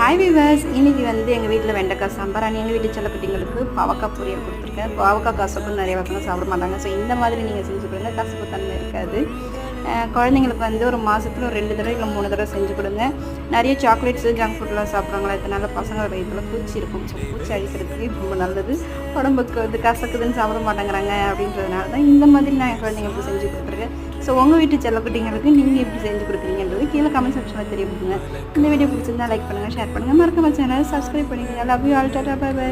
Hi viewers இன்றைக்கி வந்து எங்கள் வீட்டில் வெண்டைக்காய் சாம்பார் அண்ட் எங்கள் வீட்டு செல்லப்பட்டிங்களுக்கு பாவக்காய் பொரியல் கொடுத்துருக்கேன். பாவக்காய் கசப்பு நிறைய பசங்க சாப்பிட மாட்டாங்க. ஸோ இந்த மாதிரி நீங்கள் செஞ்சு கொடுங்க. கசப்பு தன்மை இருக்காது. குழந்தைங்களுக்கு வந்து ஒரு மாதத்தில் ஒரு ரெண்டு தடவை இல்லை மூணு தடவை செஞ்சு கொடுங்க. நிறைய சாக்லேட்ஸு ஜங்க் ஃபுட்லாம் சாப்பிட்றாங்களா இதனால பசங்க வயிற்றுல பூச்சி இருக்கும். ஸோ பூச்சி அழிக்கிறதுக்கு ரொம்ப நல்லது. உடம்புக்கு வந்து கசக்குதுன்னு சாப்பிட மாட்டேங்கிறாங்க அப்படின்றதுனால தான் இந்த மாதிரி நான் என் குழந்தைங்களுக்கு செஞ்சு கொடுத்துருக்கேன். ஸோ உங்கள் வீட்டு செல்லக்குட்டிங்களுக்கு நீங்கள் எப்படி செஞ்சு கொடுக்குறீங்கன்றது கீழே கமெண்ட் செக்ஷனில் தெரியப்படுங்க இந்த வீடியோ பிடிச்சிருந்தா லைக் பண்ணுங்கள் ஷேர் பண்ணுங்கள் மறக்காம சேனல் சப்ஸ்கிரைப் பண்ணிக்கோங்க. Love you all tata bye bye